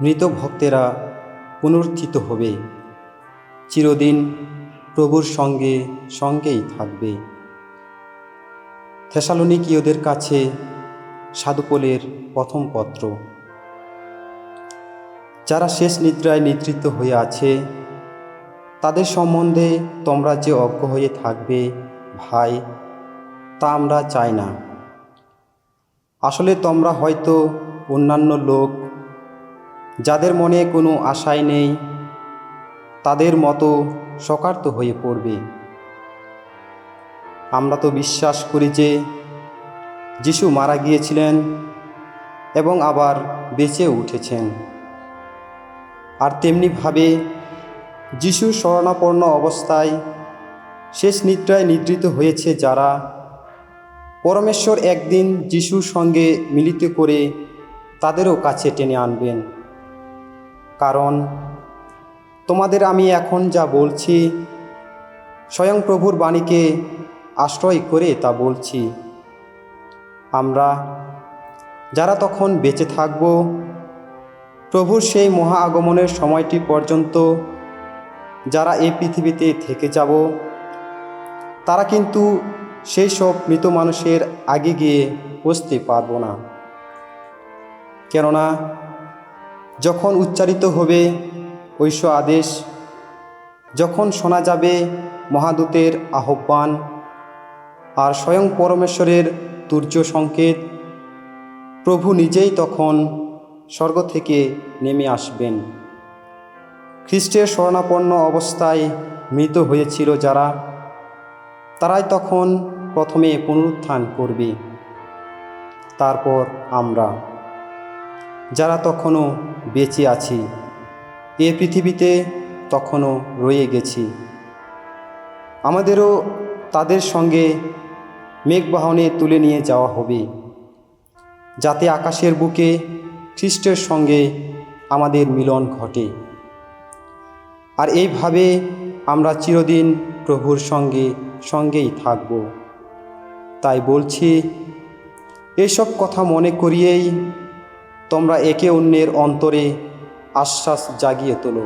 মৃত ভক্তেরা পুনরুত্থিত হবে। চিরদিন প্রভুর সঙ্গে সঙ্গেই থাকবে। থেসালোনিকীয়দের কাছে সাধুপোলের প্রথম পত্র। যারা শেষ নিদ্রায় নিদ্রিত হয়ে আছে, তাদের সম্বন্ধে তোমরা যে অজ্ঞ হয়ে থাকবে ভাই, তা আমরা চাই না। আসলে তোমরা হয়তো অন্যান্য লোক যাদের মনে কোনো আশাই নেই, তাদের মতো শকার্ত হয়ে পড়বে। আমরা তো বিশ্বাস করি যে যিশু মারা গিয়েছিলেন এবং আবার বেঁচে উঠেছেন। আর তেমনিভাবে যিশু শরণাপন্ন অবস্থায় শেষ নিদ্রায় নিদ্রিত হয়েছে যারা পরমেশ্বর একদিন যিশুর সঙ্গে মিলিত করে তাদেরও কাছে টেনে আনবেন। কারণ তোমাদের আমি এখন যা বলছি, স্বয়ং প্রভুর বাণীকে আশ্রয় করে তা বলছি। আমরা যারা তখন বেঁচে থাকব, প্রভুর সেই মহা আগমনের সময়টি পর্যন্ত যারা এই পৃথিবীতে থেকে যাব, তারা কিন্তু সেই সব মৃত মানুষের আগে গিয়ে বসতে পারব না। কেননা যখন উচ্চারিত হবে ঐশ্ব আদেশ, যখন শোনা যাবে মহাদূতের আহ্বান, আর স্বয়ং পরমেশ্বরের তুর্য সংকেত, প্রভু নিজেই তখন স্বর্গ থেকে নেমে আসবেন। খ্রিস্টের শরণাপন্ন অবস্থায় মৃত হয়েছিল যারা, তারাই তখন প্রথমে পুনরুত্থান করবে। তারপর আমরা, যারা তখনও বেঁচে আছি। এ পৃথিবীতে তখনও রয়ে গেছি। আমাদেরও তাদের সঙ্গে মেঘবাহনে তুলে নিয়ে যাওয়া হবে, যাতে আকাশের বুকে খ্রিস্টের সঙ্গে আমাদের মিলন ঘটে। আর এইভাবে আমরা চিরদিন প্রভুর সঙ্গে, সঙ্গেই থাকব। তাই বলছি, এসব কথা মনে করিয়েই তোমরা একে অন্যের অন্তরে আশ্বাস জাগিয়ে তোলো।